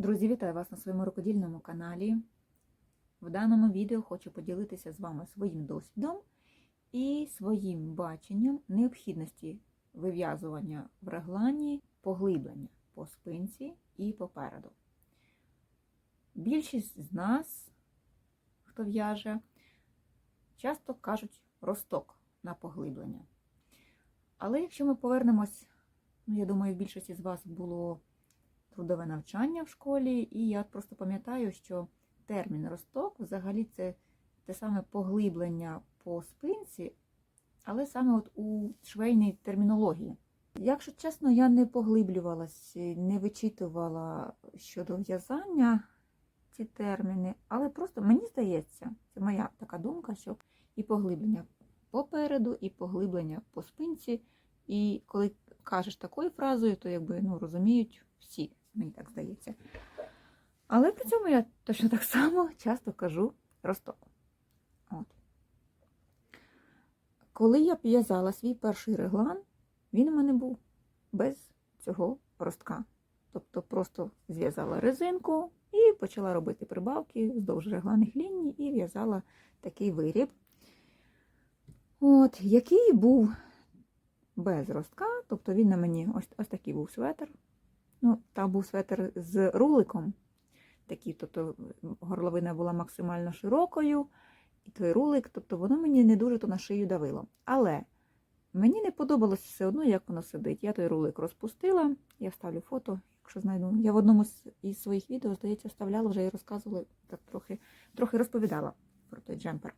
Друзі, вітаю вас на своєму рукодільному каналі. В даному відео хочу поділитися з вами своїм досвідом і своїм баченням необхідності вив'язування в реглані поглиблення по спинці і попереду. Більшість з нас, хто в'яже, часто кажуть росток на поглиблення. Але якщо ми повернемось, ну, я думаю, в більшості з вас було трудове навчання в школі, і я просто пам'ятаю, що термін росток взагалі це те саме поглиблення по спинці, але саме от у швейній термінології. Якщо чесно, я не поглиблювалась, не вичитувала щодо в'язання ці терміни, але просто мені здається, це моя така думка, що і поглиблення попереду, і поглиблення по спинці. І коли кажеш такою фразою, то якби ну, розуміють всі, мені так здається. Але при цьому я точно так само часто кажу росток. От. Коли я в'язала свій перший реглан, він у мене був без цього ростка. Тобто просто зв'язала резинку і почала робити прибавки вздовж регланих ліній і в'язала такий виріб. От, який був без ростка, тобто він на мені ось ось такий був светр. Ну, Там був светр з руликом. Такий, тобто горловина була максимально широкою, і той рулик, тобто воно мені не дуже то на шию давило. Але мені не подобалось все одно, як воно сидить. Я той рулик розпустила, я вставлю фото, якщо знайду. Я в одному із своїх відео, здається, вставляла вже і розказувала, так трохи, трохи розповідала про той джемпер.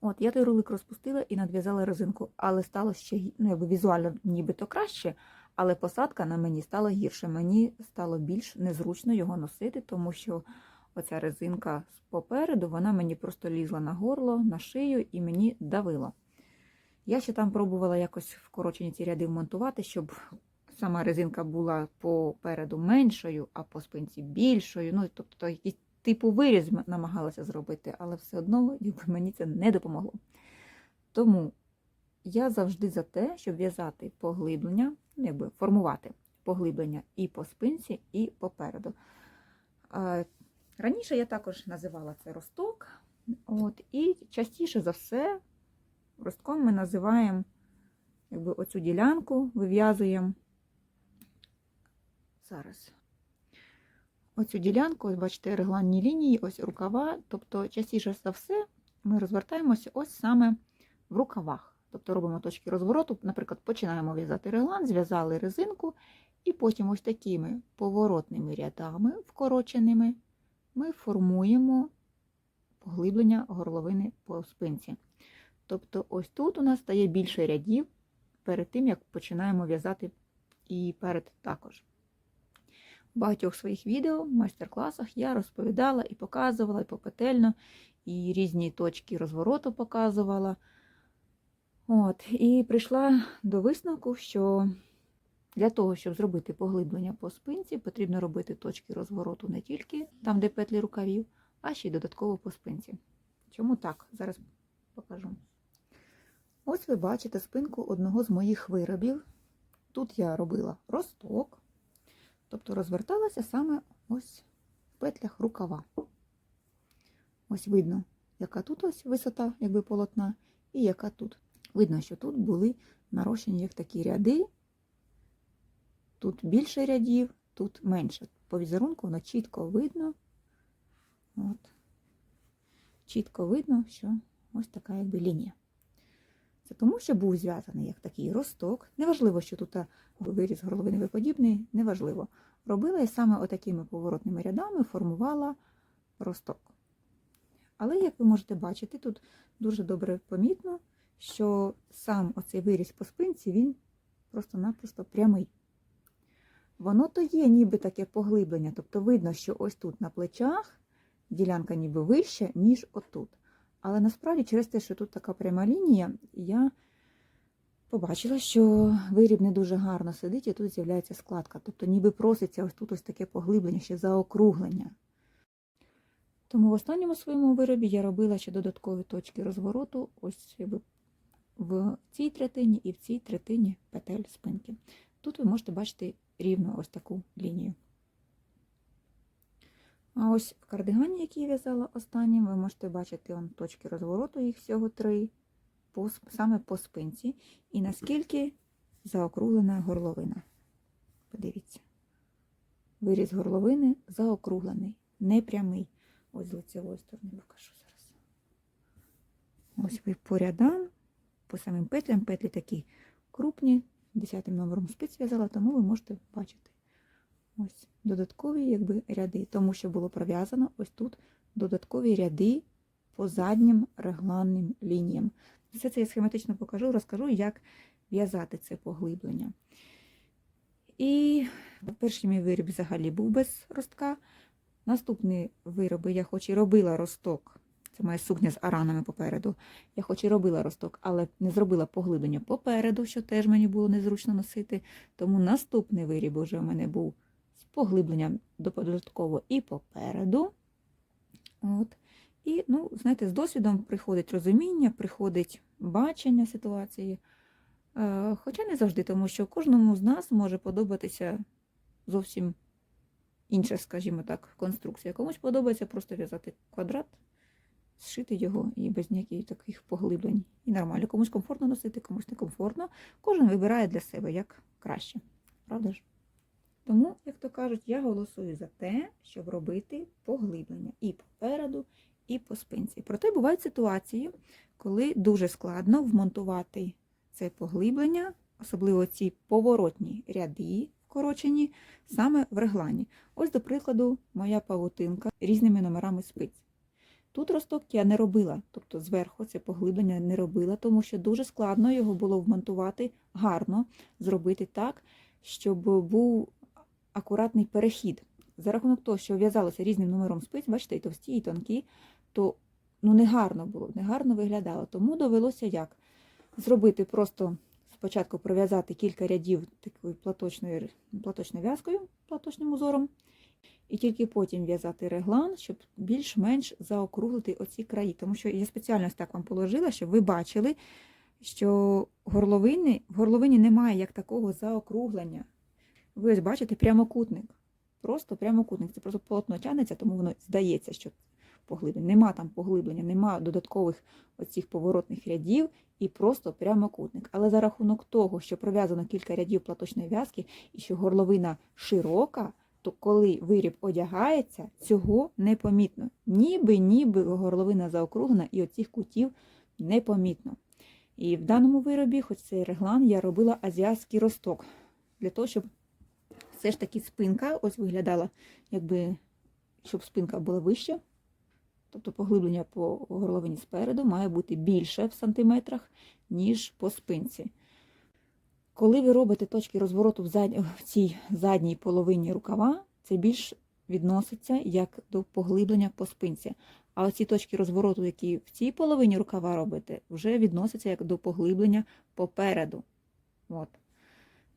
От, я той рулик розпустила і надв'язала резинку, але стало ще ну, візуально нібито краще, але посадка на мені стала гірше. Мені стало більш незручно його носити, тому що оця резинка попереду, вона мені просто лізла на горло, на шию і мені давила. Я ще там пробувала якось вкорочені ці ряди вмонтувати, щоб сама резинка була попереду меншою, а по спинці більшою. Ну, тобто якісь типу виріз намагалася зробити, але все одно мені це не допомогло. Тому я завжди за те, щоб в'язати поглиблення, ну, якби формувати поглиблення і по спинці, і попереду. Раніше я також називала це росток. От, І частіше за все, ростком ми називаємо якби, оцю ділянку, вив'язуємо. Зараз оцю ділянку, ось бачите, регланні лінії, ось рукава. Тобто, частіше за все, ми розвертаємося ось саме в рукавах. Тобто робимо точки розвороту, наприклад, починаємо в'язати реглан, зв'язали резинку, і потім ось такими поворотними рядами, вкороченими, ми формуємо поглиблення горловини по спинці. Тобто, ось тут у нас стає більше рядів перед тим, як починаємо в'язати і перед також. В багатьох своїх відео, майстер-класах я розповідала і показувала, і попетельно, і різні точки розвороту показувала. От, І прийшла до висновку, що для того, щоб зробити поглиблення по спинці, потрібно робити точки розвороту не тільки там, де петлі рукавів, а ще й додатково по спинці. Чому так? Зараз покажу. Ось ви бачите спинку одного з моїх виробів. Тут я робила росток. Тобто розверталася саме ось в петлях рукава. Ось видно, яка тут ось висота, якби полотна, і яка тут. Видно, що тут були нарощені як такі ряди. Тут більше рядів, тут менше. По візерунку воно чітко видно. От. Чітко видно, що ось така якби лінія. Це тому, що був зв'язаний як такий росток. Неважливо, що тут виріз горловини подібний, неважливо. Робила я саме отакими поворотними рядами формувала росток. Але, як ви можете бачити, тут дуже добре помітно, що сам оцей виріз по спинці, він просто-напросто прямий. Воно то є ніби таке поглиблення, тобто видно, що ось тут на плечах ділянка ніби вища, ніж отут. Але насправді через те, що тут така пряма лінія, я побачила, що виріб не дуже гарно сидить, і тут з'являється складка. Тобто ніби проситься ось тут ось таке поглиблення, ще заокруглення. Тому в останньому своєму виробі я робила ще додаткові точки розвороту ось в цій третині і в цій третині петель спинки. Тут ви можете бачити рівно ось таку лінію. А ось в кардигані, який я в'язала останнім, ви можете бачити он, точки розвороту, їх всього три, по, саме по спинці. І наскільки заокруглена горловина. Подивіться. Виріз горловини заокруглений, не прямий. Ось з лицевої сторони покажу зараз. Ось ви по рядам, по самим петлям, петлі такі крупні, 10 номером спиць в'язала, тому ви можете бачити. Ось додаткові якби, ряди, тому що було пров'язано ось тут додаткові ряди по заднім регланним лініям. Все це я схематично покажу, розкажу, як в'язати це поглиблення. І перший мій виріб взагалі був без ростка. Наступні вироби я хоч і робила росток. Це моя сукня з аранами попереду. Я хоч і робила росток, але не зробила поглиблення попереду, що теж мені було незручно носити. Тому наступний виріб уже в мене був з поглибленням додатково і попереду. От. І, ну, знаєте, з досвідом приходить розуміння, приходить бачення ситуації. Е, Хоча не завжди, тому що кожному з нас може подобатися зовсім інша, скажімо так, конструкція. Комусь подобається просто в'язати квадрат, зшити його і без ніяких таких поглиблень. І нормально. Комусь комфортно носити, комусь некомфортно. Кожен вибирає для себе як краще. Правда ж? Тому, як то кажуть, я голосую за те, щоб робити поглиблення і попереду, і по спинці. Проте бувають ситуації, коли дуже складно вмонтувати це поглиблення, особливо ці поворотні ряди вкорочені, саме в реглані. Ось, до прикладу, моя павутинка різними номерами спиць. Тут росток я не робила, тобто зверху це поглиблення не робила, тому що дуже складно його було вмонтувати гарно, зробити так, щоб був акуратний перехід. За рахунок того, що в'язалося різним номером спиць, бачите, і товсті, і тонкі, то ну, не гарно було, не гарно виглядало. Тому довелося як? Зробити просто спочатку пров'язати кілька рядів такою платочною, платочною в'язкою, платочним узором, і тільки потім в'язати реглан, щоб більш-менш заокруглити оці краї. Тому що я спеціально так вам положила, щоб ви бачили, що горловини, в горловині немає як такого заокруглення. Ви ось бачите прямокутник. Просто прямокутник. Це просто полотно тягнеться, тому воно здається, що поглиблення. Нема там поглиблення, нема додаткових оцих поворотних рядів і просто прямокутник. Але за рахунок того, що пров'язано кілька рядів платочної в'язки і що горловина широка, то коли виріб одягається, цього непомітно. Ніби ніби горловина заокруглена і оцих кутів непомітно. І в даному виробі, хоч це реглан, я робила азіатський росток. Для того, щоб все ж таки спинка ось виглядала, якби, щоб спинка була вища. Тобто поглиблення по горловині спереду має бути більше в сантиметрах, ніж по спинці. Коли ви робите точки розвороту в, зад... в цій задній половині рукава, це більш відноситься як до поглиблення по спинці. А оці точки розвороту, які в цій половині рукава робите, вже відносяться як до поглиблення попереду. От.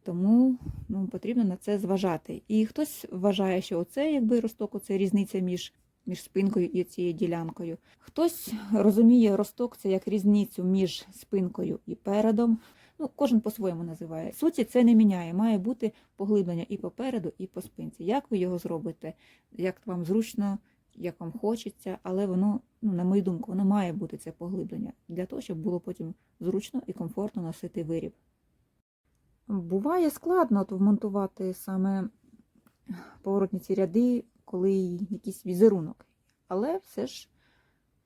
Тому ну, потрібно на це зважати. І хтось вважає, що оце якби росток, це різниця між, між спинкою і цією ділянкою. Хтось розуміє росток це як різницю між спинкою і передом. Ну, кожен по-своєму називає. Суті це не міняє. Має бути поглиблення і попереду, і по спинці. Як ви його зробите, як вам зручно, як вам хочеться, але воно, ну, на мою думку, воно має бути це поглиблення для того, щоб було потім зручно і комфортно носити виріб. Буває складно вмонтувати саме поворотні ці ряди, коли якийсь візерунок. Але все ж,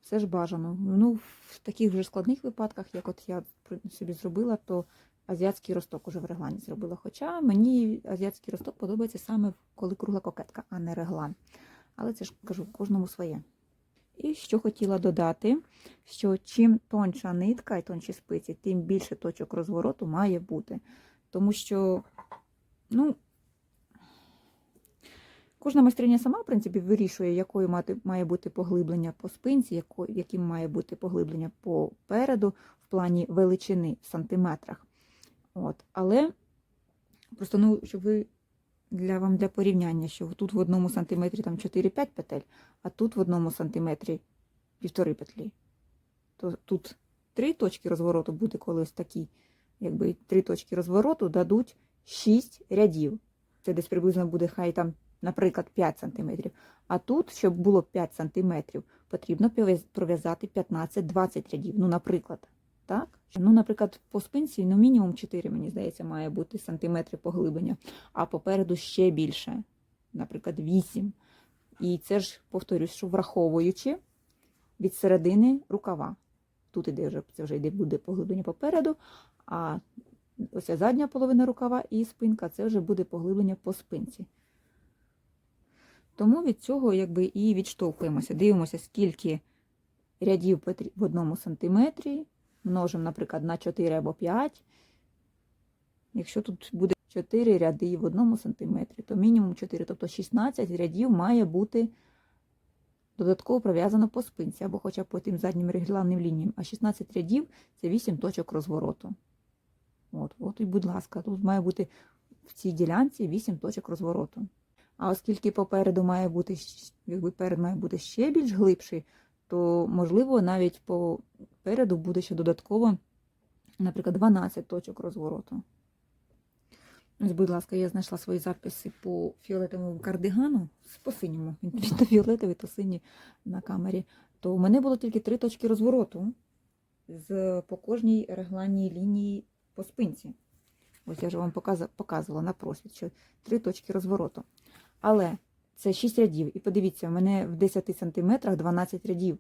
все ж бажано. Ну, в таких вже складних випадках, як от я собі зробила, то азіатський росток уже в реглані зробила. Хоча мені азіатський росток подобається саме коли кругла кокетка, а не реглан. Але це ж кажу, кожному своє. І що хотіла додати, що чим тонша нитка і тонші спиці, тим більше точок розвороту має бути. Тому що, ну, кожна майстриня сама, в принципі, вирішує, якою має бути поглиблення по спинці, яким має бути поглиблення попереду в плані величини в сантиметрах. От. Але просто, ну, щоб ви для вам для порівняння, що тут в одному сантиметрі там 4-5 петель, а тут в одному сантиметрі півтори петлі. То тут три точки розвороту буде колись такі якби три точки розвороту дадуть 6 рядів. Це десь приблизно буде хай там наприклад, 5 см. А тут, щоб було 5 см, потрібно пров'язати 15-20 рядів. Ну, наприклад. Так? Ну, наприклад, по спинці ну, мінімум 4, мені здається, має бути сантиметри поглиблення, а попереду ще більше, наприклад, 8. І це ж, повторюсь, що враховуючи від середини рукава. Тут іде вже, це вже йде буде поглиблення попереду, а ось задня половина рукава і спинка це вже буде поглиблення по спинці. Тому від цього якби і відштовхуємося. Дивимося, скільки рядів в одному сантиметрі, множимо, наприклад, на 4 або 5. Якщо тут буде 4 ряди в одному сантиметрі, то мінімум 4, тобто 16 рядів має бути додатково пров'язано по спинці, або хоча б по тим заднім регланним лініям. А 16 рядів це 8 точок розвороту. От, от і, будь ласка, тут має бути в цій ділянці 8 точок розвороту. А оскільки попереду має бути, якби перед має бути ще більш глибший, то можливо навіть попереду буде ще додатково, наприклад, 12 точок розвороту. Ось, будь ласка, я знайшла свої записи по фіолетовому кардигану, по синьому, він то фіолетовий, то синій на камері. То у мене було тільки три точки розвороту з, по кожній регланній лінії по спинці. Ось я вже вам показувала на просвіт, що три точки розвороту. Але це 6 рядів. І подивіться, в мене в 10 сантиметрах 12 рядів.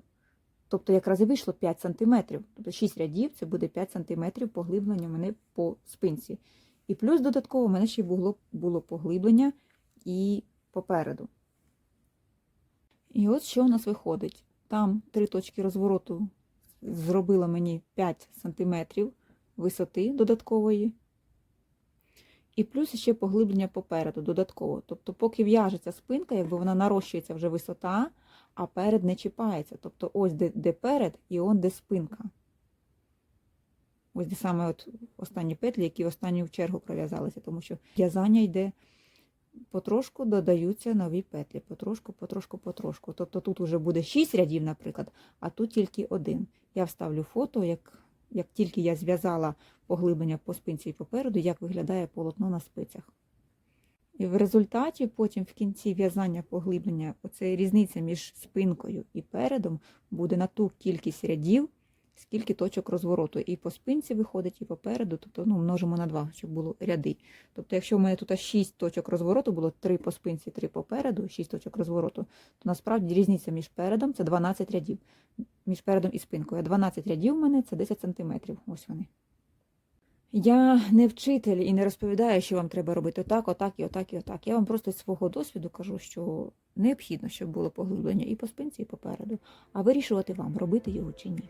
Тобто якраз і вийшло 5 сантиметрів. Тобто 6 рядів це буде 5 сантиметрів поглиблення в мене по спинці. І плюс додатково в мене ще було, було поглиблення і попереду. І от що у нас виходить. Там три точки розвороту зробила мені 5 сантиметрів висоти додаткової. І плюс ще поглиблення попереду додатково. Тобто, поки в'яжеться спинка, якби вона нарощується вже висота, а перед не чіпається. Тобто ось де, де перед і он де спинка. Ось де саме от останні петлі, які останню в чергу пров'язалися, тому що в'язання йде потрошку додаються нові петлі. Потрошку, потрошку, потрошку. Тобто тут вже буде 6 рядів, наприклад, а тут тільки один. Я вставлю фото, як, як тільки я зв'язала поглиблення по спинці і попереду, як виглядає полотно на спицях. І в результаті потім в кінці в'язання поглиблення, оця різниця між спинкою і передом буде на ту кількість рядів, скільки точок розвороту. І по спинці виходить, і попереду, тобто ну, множимо на 2, щоб було ряди. Тобто, якщо в мене тут 6 точок розвороту було 3 по спинці, 3 попереду, 6 точок розвороту, то насправді різниця між передом це 12 рядів. Між передом і спинкою. А 12 рядів в мене це 10 сантиметрів. Ось вони. Я не вчитель і не розповідаю, що вам треба робити отак, отак і отак і отак. Я вам просто з свого досвіду кажу, що необхідно, щоб було поглиблення і по спинці, і попереду. А вирішувати вам, робити його чи ні.